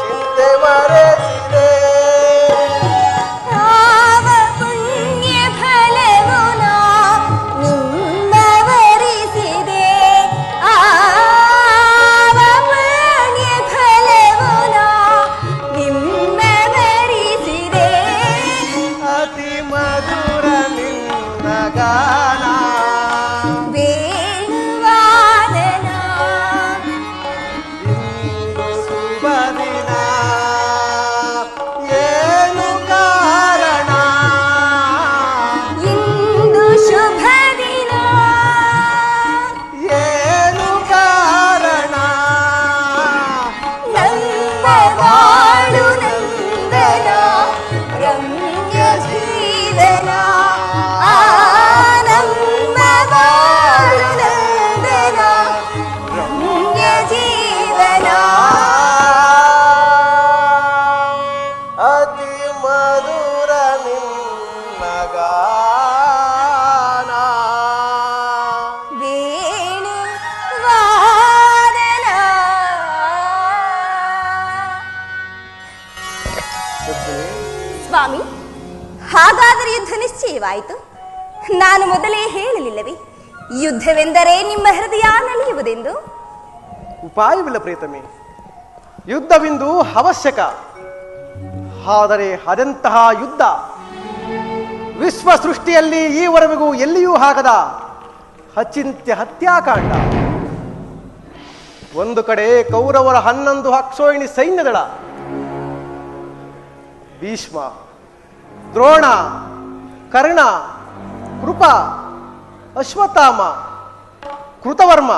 చింతెవరేసి ನಿಶ್ಚಯವಾಯಿತು ನಾನು ಮೊದಲೇ ಹೇಳಲಿಲ್ಲವೇ, ಯುದ್ಧವೆಂದರೆ ನಿಮ್ಮ ಹೃದಯ ನಲಿಯುವುದೆಂದು? ಉಪಾಯವಿಲ್ಲ ಪ್ರೀತಮೆ. ಯುದ್ಧವಿಂದು ಅವಶ್ಯಕ. ಆದರೆ ಅದೆಂತಹ ಯುದ್ಧ ವಿಶ್ವ ಸೃಷ್ಟಿಯಲ್ಲಿ ಈವರೆಗೂ ಎಲ್ಲಿಯೂ ಆಗದ ಅಚಿಂತ್ಯ ಹತ್ಯಾಕಾಂಡ. ಒಂದು ಕಡೆ ಕೌರವರ ಹನ್ನೊಂದು ಅಕ್ಷೋಹಿಣಿ ಸೈನ್ಯದಳ, ಭೀಷ್ಮ, ದ್ರೋಣ ಕರ್ಣ, ಕೃಪ, ಅಶ್ವತ್ಥಾಮ, ಕೃತವರ್ಮ,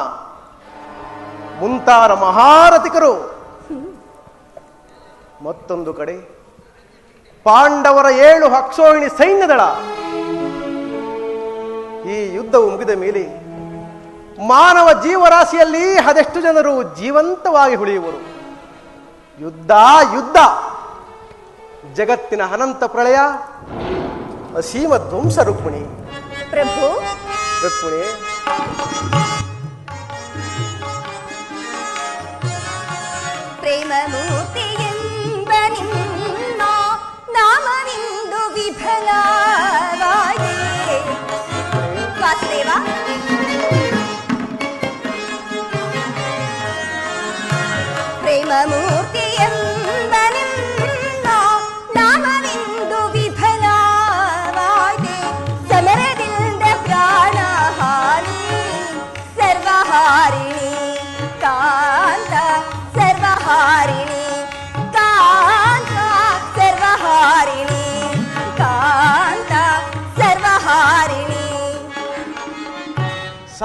ಮುಂತಾದ ಮಹಾರಥಿಕರು. ಮತ್ತೊಂದು ಕಡೆ, ಪಾಂಡವರ ಏಳು ಹಕ್ಷೋಹಿಣಿ ಸೈನ್ಯದಳ. ಈ ಯುದ್ಧವು ಮುಗಿದ ಮೇಲೆ ಮಾನವ ಜೀವರಾಶಿಯಲ್ಲಿ ಅದೆಷ್ಟು ಜನರು ಜೀವಂತವಾಗಿ ಉಳಿಯುವರು? ಯುದ್ಧ ಯುದ್ಧ. ಜಗತ್ತಿನ ಅನಂತ ಪ್ರಳಯ ಅಸೀಮ ಧ್ವಂಸ ರುಕ್ಮಿಣಿ ಪ್ರಭು ರುಕ್ಮಿಣಿ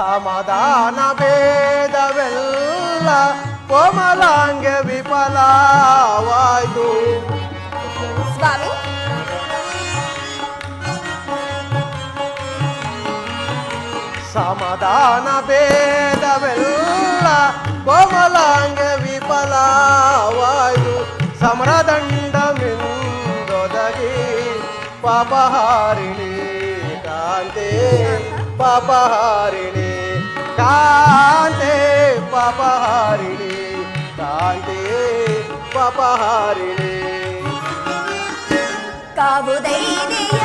ಸಮಾಧಾನ ಭೇದವೆಲ್ಲ ಕೋಮಲಾಂಗ ವಿಫಲವಾಯ್ತು. ಸ್ವಾಮಿ ಸಮಾಧಾನ ಭೇದವೆಲ್ಲ ಕೋಮಲಾಂಗ ವಿಫಲವಾಯ್ತು. ಸಮರದಂಡ ಮಿಂದೊದಗಿ ಪಾಪಹಾರಿಣಿ ಕಾಂತೆ ಪಾಪಹಾರಿಣಿ ಕಾಂತೆ ಪಾಪಹಾರಿಣಿ ಕಾಂತೆ ಪಾಪಹಾರಿಣಿ ಕಾವುದೈದೆಯ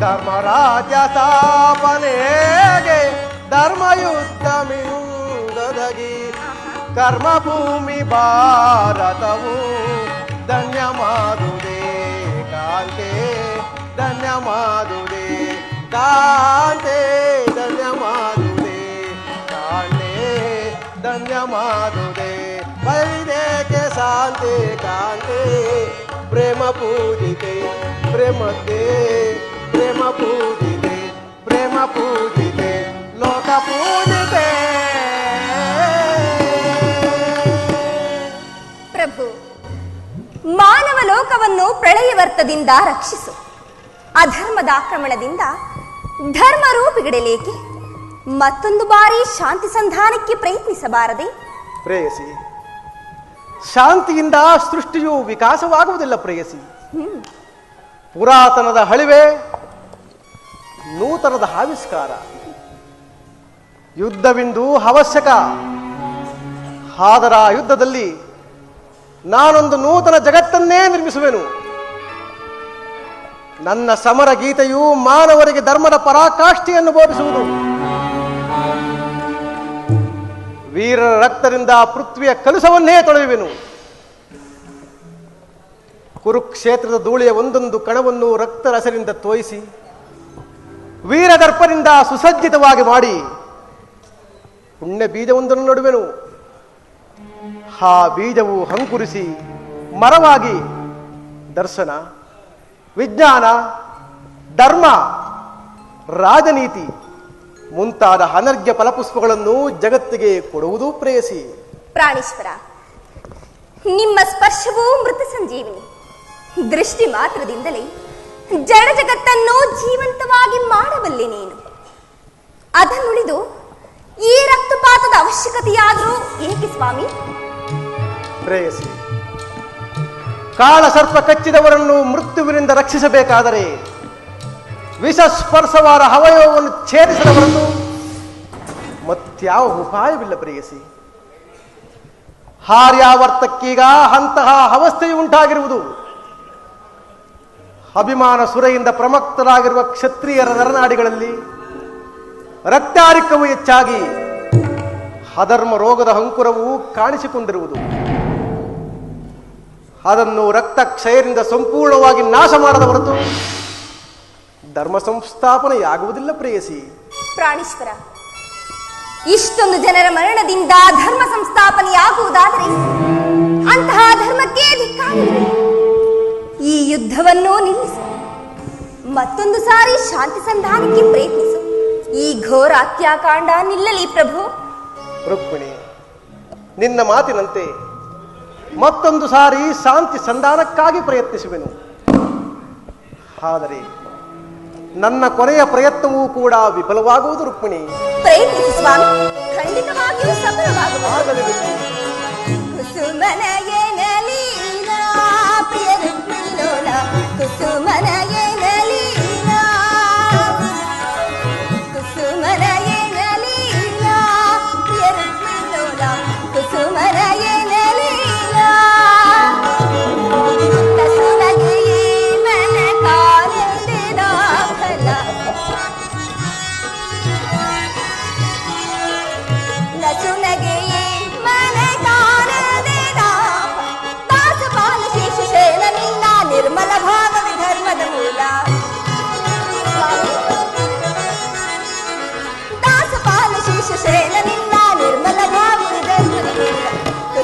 ಧರ್ಮರಾಜ ಸ್ಥಾಪನೆಗೆ ಧರ್ಮಯುದ್ಧ ಮಿಂದೊದಗಿ ಕರ್ಮಭೂಮಿ ಭಾರತವು ಧನ್ಯ ಮಾಡುವುದೇ ಕಾಂತೆ ಧನ್ಯ ಮಾಡುವುದೇ ಕಾಂತೆ ಧನ್ಯ ಮಾಡುವುದೇ ಕಾಂತೆ ಧನ್ಯ ಮಾಡುವುದೇ ಬೈದೇಕೆ ಶಾಂತಿ ಕಾಂತೆ ಪ್ರೇಮ ಪೂಜಿತೆ ಪ್ರೇಮತೆ ಪ್ರೇಮ ಪೂಜಿತೆ ಪ್ರೇಮ ಪೂಜಿತೆ ಲೋಕ ಪೂಜಿತೆ. ಪ್ರಭು ಮಾನವ ಲೋಕವನ್ನು ಪ್ರಳಯವರ್ತದಿಂದ ರಕ್ಷಿಸು. ಅಧರ್ಮದ ಆಕ್ರಮಣದಿಂದ ಧರ್ಮ ರೂಪಿಗಿಡಲೇಕೆ. ಮತ್ತೊಂದು ಬಾರಿ ಶಾಂತಿ ಸಂಧಾನಕ್ಕೆ ಪ್ರಯತ್ನಿಸಬಾರದೆ. ಪ್ರೇಯಸಿ ಶಾಂತಿಯಿಂದ ಸೃಷ್ಟಿಯು ವಿಕಾಸವಾಗುವುದಿಲ್ಲ ಪ್ರೇಯಸಿ. ಪುರಾತನದ ಹಳಿವೆ ನೂತನದ ಆವಿಷ್ಕಾರ. ಯುದ್ಧವೆಂದು ಅವಶ್ಯಕ. ಆದರ ಯುದ್ಧದಲ್ಲಿ ನಾನೊಂದು ನೂತನ ಜಗತ್ತನ್ನೇ ನಿರ್ಮಿಸುವೆನು. ನನ್ನ ಸಮರ ಗೀತೆಯು ಮಾನವರಿಗೆ ಧರ್ಮದ ಪರಾಕಾಷ್ಠೆಯನ್ನು ಬೋಧಿಸುವುದು. ವೀರರ ರಕ್ತದಿಂದ ಪೃಥ್ವಿಯ ಕಲುಸವನ್ನೇ ತೊಳೆಯುವೆನು. ಕುರುಕ್ಷೇತ್ರದ ಧೂಳಿಯ ಒಂದೊಂದು ಕಣವನ್ನು ರಕ್ತರಸರಿಂದ ತೋಯಿಸಿ ವೀರದರ್ಪದಿಂದ ಸುಸಜ್ಜಿತವಾಗಿ ಮಾಡಿ. ಪುಣ್ಯ ಬೀಜವೊಂದನ್ನು ನಡುವೆನು. ಆ ಬೀಜವು ಹಂಕುರಿಸಿ ಮರವಾಗಿ ದರ್ಶನ, ವಿಜ್ಞಾನ, ಧರ್ಮ, ರಾಜನೀತಿ ಮುಂತಾದ ಅನರ್ಘ್ಯ ಫಲಪುಷ್ಪಗಳನ್ನು ಜಗತ್ತಿಗೆ ಕೊಡುವುದು ಪ್ರೇಯಸಿ. ಪ್ರಾಣೇಶ್ವರ, ನಿಮ್ಮ ಸ್ಪರ್ಶವೂ ಮೃತ ಸಂಜೀವಿನಿ. ದೃಷ್ಟಿ ಮಾತ್ರದಿಂದಲೇ ಜಡ ಜಗತ್ತನ್ನು ಜೀವಂತವಾಗಿ ಮಾಡಬಲ್ಲೆ ನೀನು. ಅದನ್ನುಳಿದು ಈ ರಕ್ತಪಾತದ ಅವಶ್ಯಕತೆಯಾದರೂ ಏಕೆ ಸ್ವಾಮಿ? ಕಾಳ ಸರ್ಪ ಕಚ್ಚಿದವರನ್ನು ಮೃತ್ಯುವಿನಿಂದ ರಕ್ಷಿಸಬೇಕಾದರೆ ವಿಷ ಸ್ಪರ್ಶವಾದ ಅವಯವವನ್ನು ಛೇದಿಸಿದವರನ್ನು ಮತ್ಯಾವ ಉಪಾಯವಿಲ್ಲ ಪ್ರೇಯಸಿ. ಹಾರ್ಯಾವರ್ತಕ್ಕೀಗ ಅಂತಹ ಅವಸ್ಥೆಯು ಉಂಟಾಗಿರುವುದು ಅಭಿಮಾನ ಸುರೆಯಿಂದ ಪ್ರಮಕ್ತರಾಗಿರುವ ಕ್ಷತ್ರಿಯರ ನರನಾಡಿಗಳಲ್ಲಿ ರಕ್ತಾರಿಕವು ಹೆಚ್ಚಾಗಿ ಅಧರ್ಮ ರೋಗದ ಅಂಕುರವು ಕಾಣಿಸಿಕೊಂಡಿರುವುದು. ಅದನ್ನು ರಕ್ತ ಕ್ಷಯದಿಂದ ಸಂಪೂರ್ಣವಾಗಿ ನಾಶ ಮಾಡದ ಹೊರತು ಧರ್ಮ ಸಂಸ್ಥಾಪನೆಯಾಗುವುದಿಲ್ಲ ಪ್ರೇಯಸಿ. ಪ್ರಾಣೇಶ್ವರ, ಇಷ್ಟೊಂದು ಜನರ ಮರಣದಿಂದ ಧರ್ಮ ಸಂಸ್ಥಾಪನೆಯಾಗುವುದಾದರೆ ಯುದ್ಧವನ್ನೂ ನಿಲ್ಲಿಸು. ಮತ್ತೊಂದು ಸಾರಿ ಶಾಂತಿ ಸಂಧಾನಕ್ಕೆ ಪ್ರಯತ್ನಿಸು. ಈ ಘೋರ ಅತ್ಯಾಕಾಂಡ ನಿಲ್ಲಲಿ ಪ್ರಭು. ರುಕ್ಮಿಣಿ ನಿನ್ನ ಮಾತಿನಂತೆ ಮತ್ತೊಂದು ಸಾರಿ ಶಾಂತಿ ಸಂಧಾನಕ್ಕಾಗಿ ಪ್ರಯತ್ನಿಸುವೆನು. ಆದರೆ ನನ್ನ ಕೊನೆಯ ಪ್ರಯತ್ನವೂ ಕೂಡ ವಿಫಲವಾಗುವುದು ರುಕ್ಮಿಣಿ. ಪ್ರಯತ್ನಿಸುವ ಸ್ವಾಮಿ. ಖಂಡಿತವಾಗಿಯೂ ಸಫಲವಾಗುವ ಸುಮನ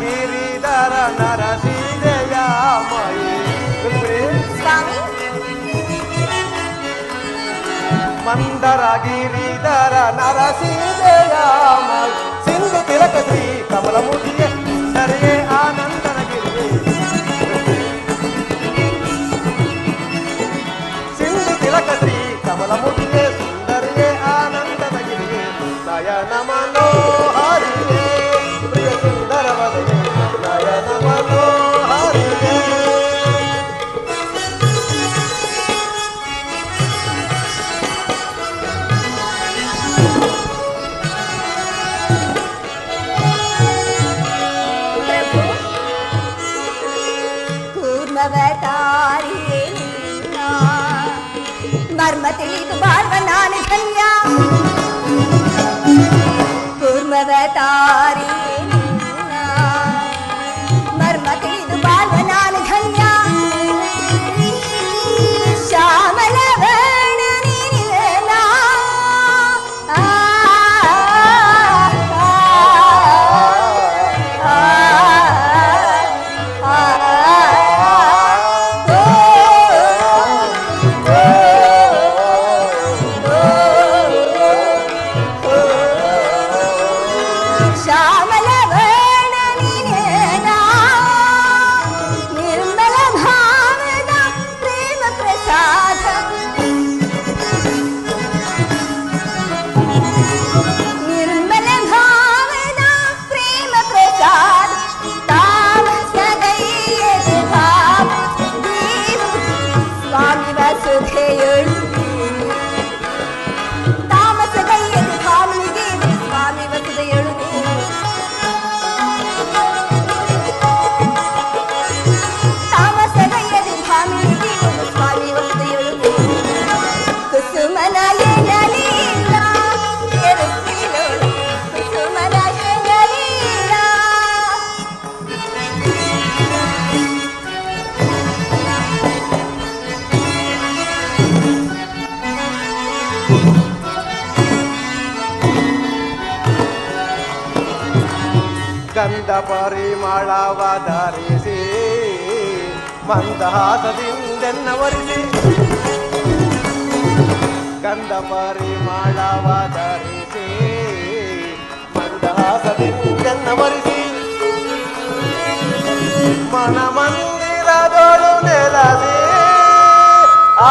గిరిధర నరసీదయామయే స్వామి? మందర గిరిధర నరసీదయామయే मरमती कुमार् वार कन्या कुर्म तारी ಗಂಧ ಪರಿಮಳವ ಧರಿಸಿ ಮಂದಹಾಸದಿಂದೆನ್ನವರಿಸಿ ಗಂಧ ಪರಿಮಳವ ಧರಿಸಿ ಮಂದಹಾಸದಿಂದೆನ್ನವರಿಸಿ ಮನಮಂದಿರದೊಳು ನೆಲದೇ ಆ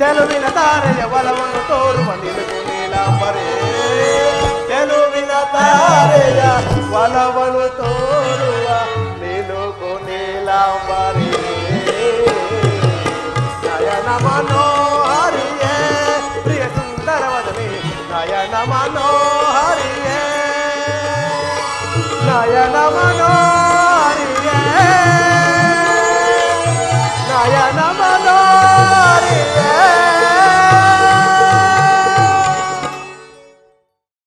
చెలువిన తారయ వలవను తోరువ నిలుగు నీలాంబరే.